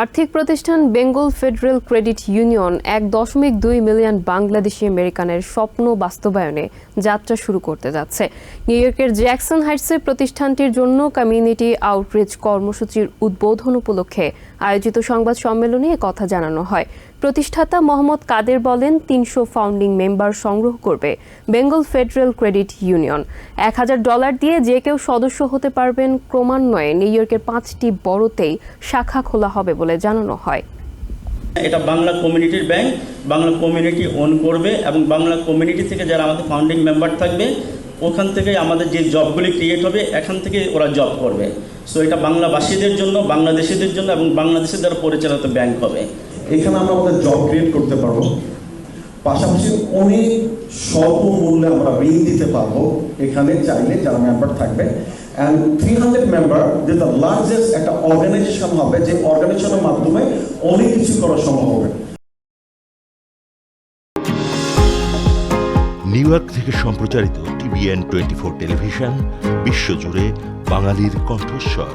আর্থিক প্রতিষ্ঠান Bengal federal credit union এক দশমিক দুই মিলিয়ন বাংলাদেশি আমেরিকানের স্বপ্ন বাস্তবায়নে যাত্রা শুরু করতে যাচ্ছে। নিউ ইয়র্কের জ্যাকসন হাইটসে প্রতিষ্ঠানটির জন্য কমিউনিটি আউটরিচ কর্মসূচির উদ্বোধন উপলক্ষে আয়োজিত সংবাদ সম্মেলনে কথা জানানো হয়। প্রতিষ্ঠাতা মোহাম্মদ কাদের বলেন, তিনশো ফাউন্ডিং মেম্বার সংগ্রহ করবে বেঙ্গল ফেডারেল ক্রেডিট ইউনিয়ন। এক হাজার ডলার দিয়ে যে কেউ সদস্য হতে পারবেন ক্রমান্বয়ে নিউ ইয়র্কের পাঁচটি বড়তেই শাখা খোলা হবে বলে জানানো হয়। এটা বাংলা কমিউনিটির ব্যাংক বাংলা কমিউনিটি ওন করবে এবং বাংলা কমিউনিটি থেকে যারা আমাদের ফাউন্ডিং মেম্বার থাকবে ওখান থেকে আমাদের যে জবগুলি ক্রিয়েট হবে এখান থেকে ওরা জব করবে। সো এটা বাংলাভাষীদের জন্য বাংলাদেশিদের জন্য এবং বাংলাদেশের দ্বারা পরিচালিত ব্যাংক হবে। এখানে আমরা আমাদের জব ক্রিয়েট করতে পারব। পাশাপাশি অনেক স্বল্প মূল্যে আমরা ঋণ দিতে পারব। এখানে চাইলে যারা মেম্বার থাকবে। অ্যান্ড থ্রি হান্ড্রেড মেম্বার যে দ্য লার্জেস্ট একটা অর্গানাইজেশন হবে, যে অর্গানাইজেশনের মাধ্যমে অনেক কিছু করা সম্ভব হবে। নিউ ইয়র্ক থেকে সম্প্রচারিত টিভিএন টোয়েন্টি ফোর টেলিভিশন, বিশ্বজুড়ে বাঙালির কণ্ঠস্বর।